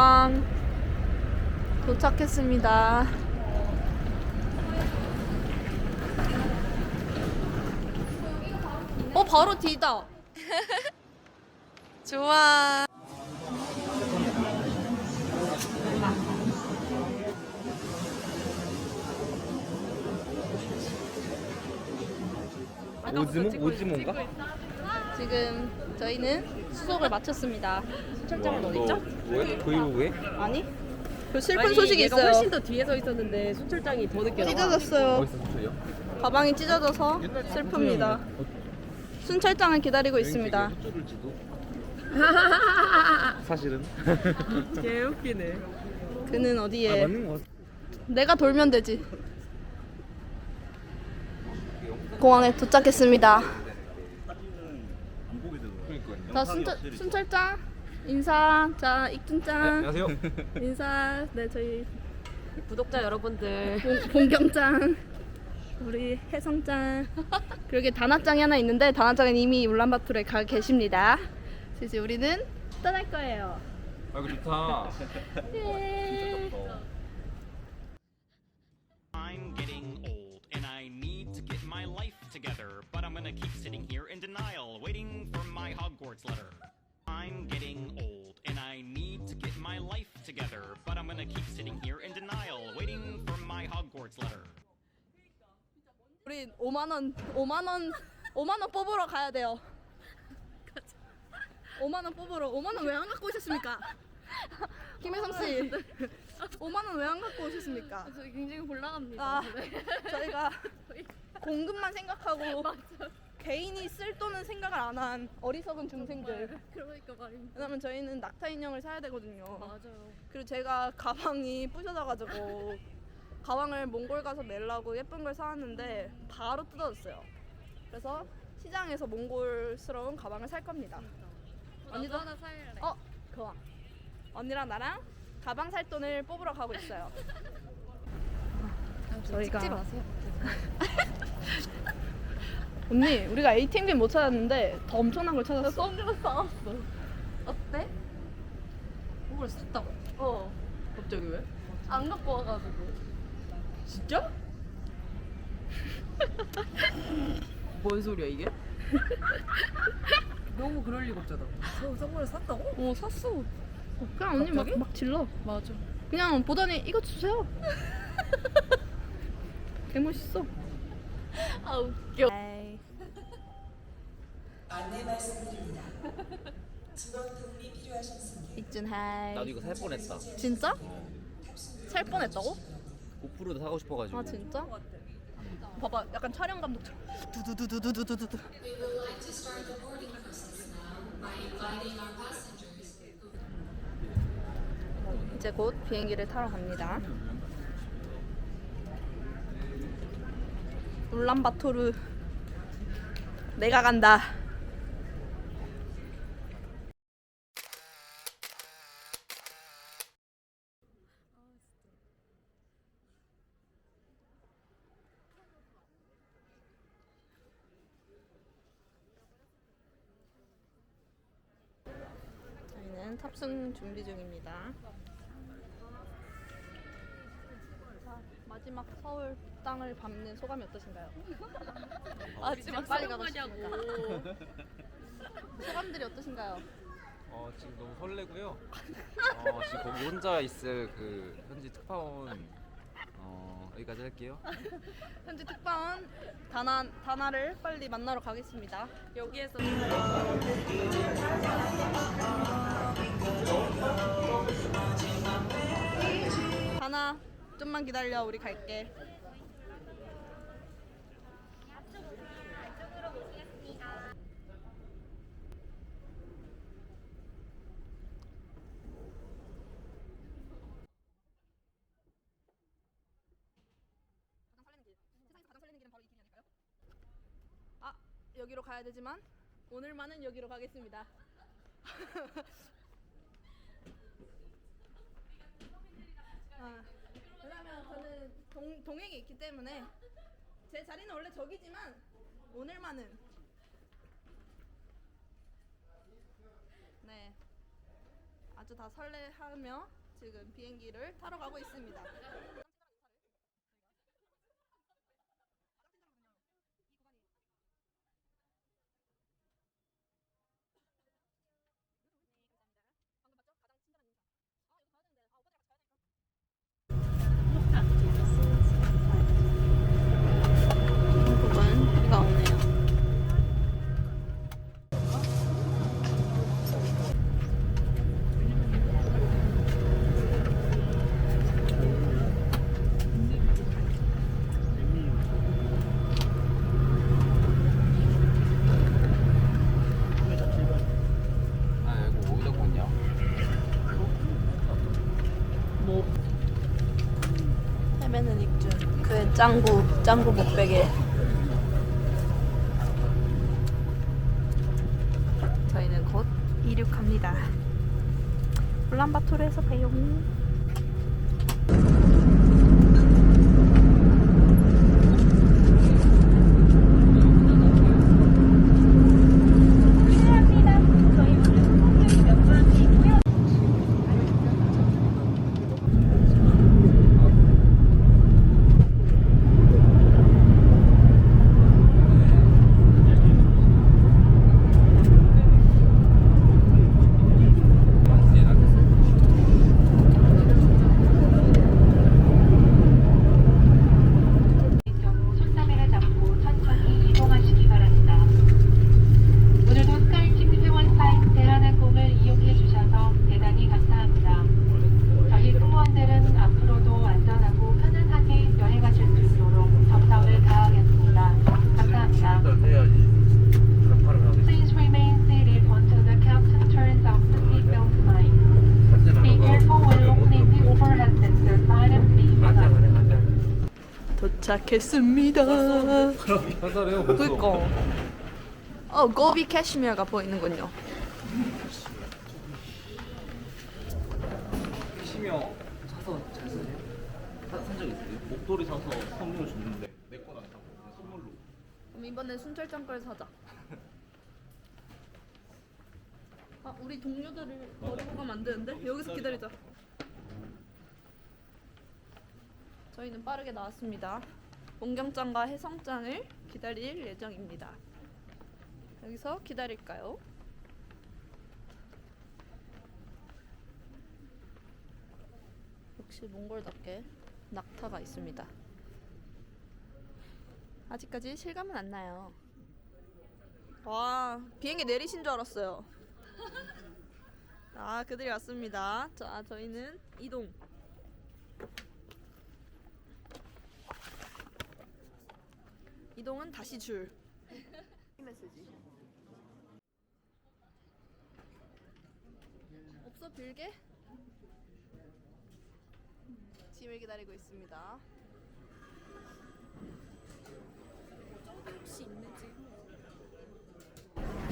공항 도착했습니다. 어 바로 뒤다. 좋아. 오즈모? 오즈모인가? 지금 저희는 수속을 마쳤습니다. 출장은 어디 있죠? 뭐야? 브이로그에? 아니? 그 슬픈 아니, 소식이 얘가 있어요. 훨씬 더 뒤에 서 있었는데 수출장이 더 늦게 나와. 찢어졌어요. 어디서? 가방이 찢어져서 슬픕니다. 순찰장을 기다리고 있습니다. 쫄을지도 사실은 개 웃기네. 그는 아 어디에? 거 같아 내가 돌면 되지. 공항에 도착했습니다. 자 순찰, 순찰장 인사. 자 익준장 안녕하세요 인사. 네 저희 구독자 여러분들 본- 본경장 우리 혜성장 그러게 단합장이 하나 있는데 단합장은 이미 울란바토르에 가 계십니다. 그래서 이제 우리는 떠날 거예요. 아 이거 좋다 예. I'm getting old and I need to get my life together, but I'm gonna keep sitting here in denial, Hogwarts letter. I'm getting old and I need to get my life together, but I'm gonna keep sitting here in denial, waiting for my Hogwarts letter. 우리 5만 원, 5만 원, 5만 원 뽑으러 가야 돼요. 5만 원 뽑으러 5만 원 왜 안 갖고 오셨습니까? 김혜성 씨, 5만 원 왜 안 갖고 오셨습니까? 저 굉장히 곤란합니다. 아, 저희가 공급만 생각하고 개인이 쓸 돈은 생각을 안 한 어리석은 중생들. 그러니까 말입니다. 왜냐면 저희는 낙타 인형을 사야 되거든요. 맞아요. 그리고 제가 가방이 부셔져가지고 가방을 몽골 가서 매려고 예쁜 걸 사왔는데 바로 뜯어졌어요. 그래서 시장에서 몽골스러운 가방을 살 겁니다. 언니도 하나 살래. 어, 좋아. 언니랑 나랑 가방 살 돈을 뽑으러 가고 있어요. 저희가 찍지 마세요. 언니, 우리가 ATM기 못 찾았는데 더 엄청난 걸 찾았어. 선글라스 사왔어. 어때? 이걸 샀다고? 어. 갑자기 왜? 안 갖고 와가지고. 진짜? 뭔 소리야 이게? 너무 그럴 리가 없잖아. 저 선글라스 샀다고? 어, 샀어. 그냥 언니 막, 막 질러. 맞아. 그냥 보더니 이거 주세요. 개멋있어. 아 웃겨. 안내 말씀드립니다. 직원 도움이. 익준 하이. 나도 이거 살 뻔했다 진짜? 살 뻔했다고? 고프로도 사고 싶어가지고 아 진짜? 봐봐 약간 촬영 감독처럼 두두두두두두두두 이제 곧 비행기를 타러 갑니다 울란바토르 내가 간다 저희는 탑승 준비 중입니다. 자, 마지막 서울 땅을 밟는 소감이 어떠신가요? 마지막 빨리 가고 싶습니다. 소감들이 어떠신가요? 어 지금 너무 설레고요 어 지금 거기 혼자 있을 그 현지 특파원 어 여기까지 할게요 현재 특파원 다나 다나를 빨리 만나러 가겠습니다. 여기에서 잠깐만 기다려 우리 갈게 아, 여기로 가야 되지만 오늘만은 여기로 가겠습니다 아. 동, 동행이 있기 때문에 제 자리는 원래 저기지만 오늘만은 네 아주 다 설레하며 지금 비행기를 타러 가고 있습니다. 짱구 짱구 목베개. 저희는 곧 이륙합니다. 울란바토르에서 봬요 경우 손잡이를 잡고 천천히 이동하시기 바랍니다. 오늘도 스카이팀 회원 사인 대한항공을 이용해 주셔서 대단히 감사합니다. 저희 승무원들은 앞으로도 안전하고 편안하게 여행하실 수 있도록 정성을 다하겠습니다. 감사합니다. Please remain seated until the captain turns off the seatbelt sign. Be careful when opening the overhead sensor sign and seat belt. 도착했습니다 벌써. 그니까 어 고비 캐시미어가 보이는군요 치며 사서 잘 쓰세요? 산적 있어요? 목도리 사서 선물 줬는데 내 건 안 사고 그냥 선물로 그럼 이번엔 순철장 걸 사자 아 우리 동료들을 버리고 가면 안 되는데? 여기서 기다리자 저희는 빠르게 나왔습니다 원경장과 해성장을 기다릴 예정입니다 여기서 기다릴까요? 역시 몽골답게 낙타가 있습니다 아직까지 실감은 안 나요. 와 비행기 내리신 줄 알았어요. 아 그들이 왔습니다. 자 저희는 이동. 이동은 다시 줄. 메시지. 없어 빌게? 짐을 기다리고 있습니다.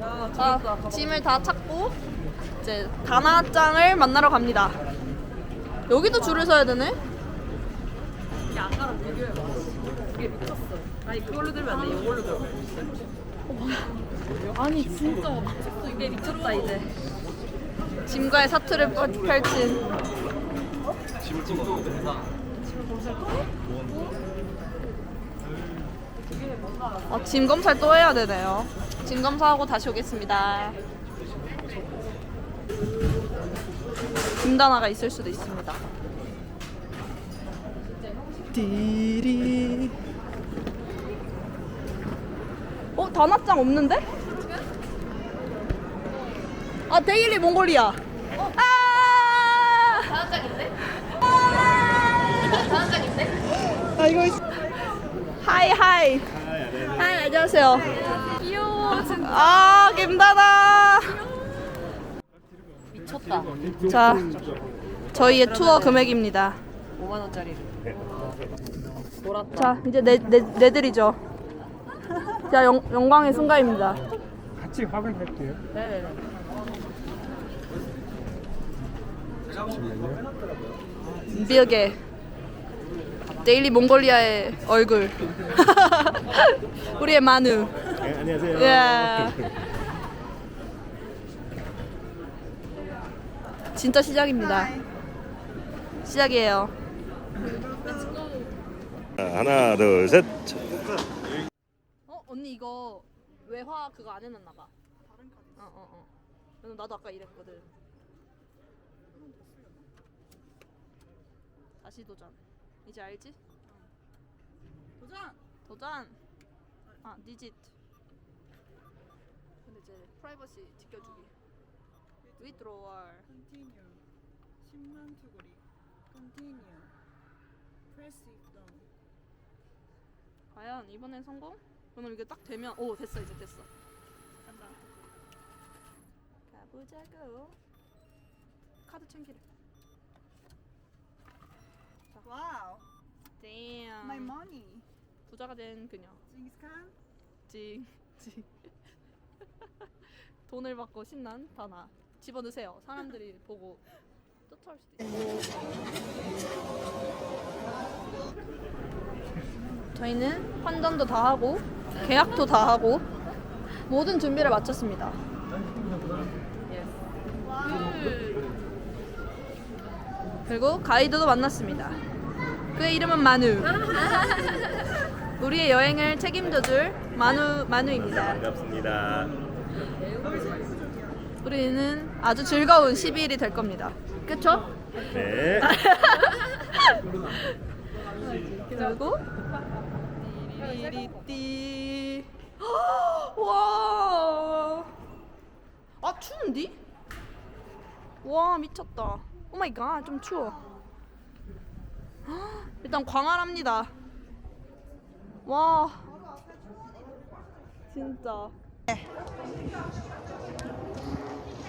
야 자, 짐을 다 찾고 이제 다나짱을 만나러 갑니다. 여기도 줄을 서야 되네? 이게 아까랑 비교해봐 이게 미쳤어 아니 그걸로 들면 안 돼 이걸로 들어 아니 진짜 미쳤어 이게 미쳤다 이제 짐과의 사투를 펼- 펼친 어, 짐 검사를 또 해야 되네요. 짐 검사하고 다시 오겠습니다. 김다나가 있을 수도 있습니다. 디리. 어 단합장 없는데? 아 데일리 몽골리아. 아! 다한장인데? 아 이거 있... 하이 하이. 하이 안녕하세요. 귀여워 진짜 아 김다나. 미쳤다 자 저희의 투어 금액입니다. 5만 원짜리를 자 이제 내, 내, 내드리죠. 자 영, 영광의 순간입니다. 같이 확인할게요. 네네네 비게 데일리 몽골리아의 얼굴. 우리의 마누. 네, 안녕하세요. 예. 진짜 시작입니다. 시작이에요. 하나, 둘, 셋. 어 언니 이거 외화 그거 안 해놨나 봐. 다른 카드. 어어 어. 왜냐면 나도 아까 이랬거든. 다시 도전. 이제 알지? 도전. 도전. 아 디짓. 근데 이제 프라이버시 지켜주기. withdrawal. Continue. 10만 투구리. Continue. Press it down. 과연 이번엔 성공? 그럼 이게 딱 되면 오 됐어 이제 됐어. 간다. 가보자고. 카드 챙기래. Wow. Damn. My money. 부자가 된 그녀. 징스칸. 징, 징. 돈을 받고 신난 다나. 집어넣으세요. 사람들이 보고 쫓아올 수도 있어. 저희는 환전도 다 하고 계약도 다 하고 모든 준비를 마쳤습니다. 그리고 가이드도 만났습니다. 그의 이름은 마누. 우리의 여행을 책임져줄 마누 마누입니다. 반갑습니다. 우리는 아주 즐거운 12일이 될 겁니다. 그쵸? 네. 그리고 띠리리띠 와. 아 추운디? 와 미쳤다. 오 마이 갓, 좀 추워. 일단 광활합니다. 와. 진짜.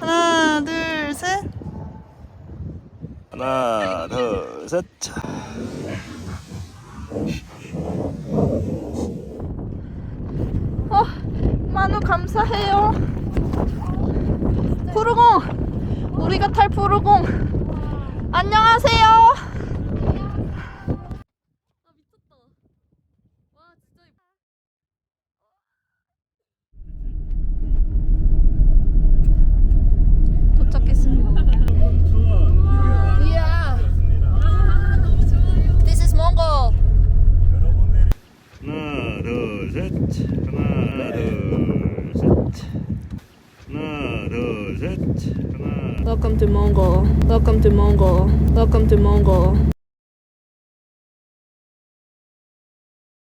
하나, 둘, 셋. 하나, 둘, 셋. 어, 만우 감사해요. 푸르공, 우리가 탈 푸르공. 안녕하세요. Welcome to Mongol. Welcome to Mongol.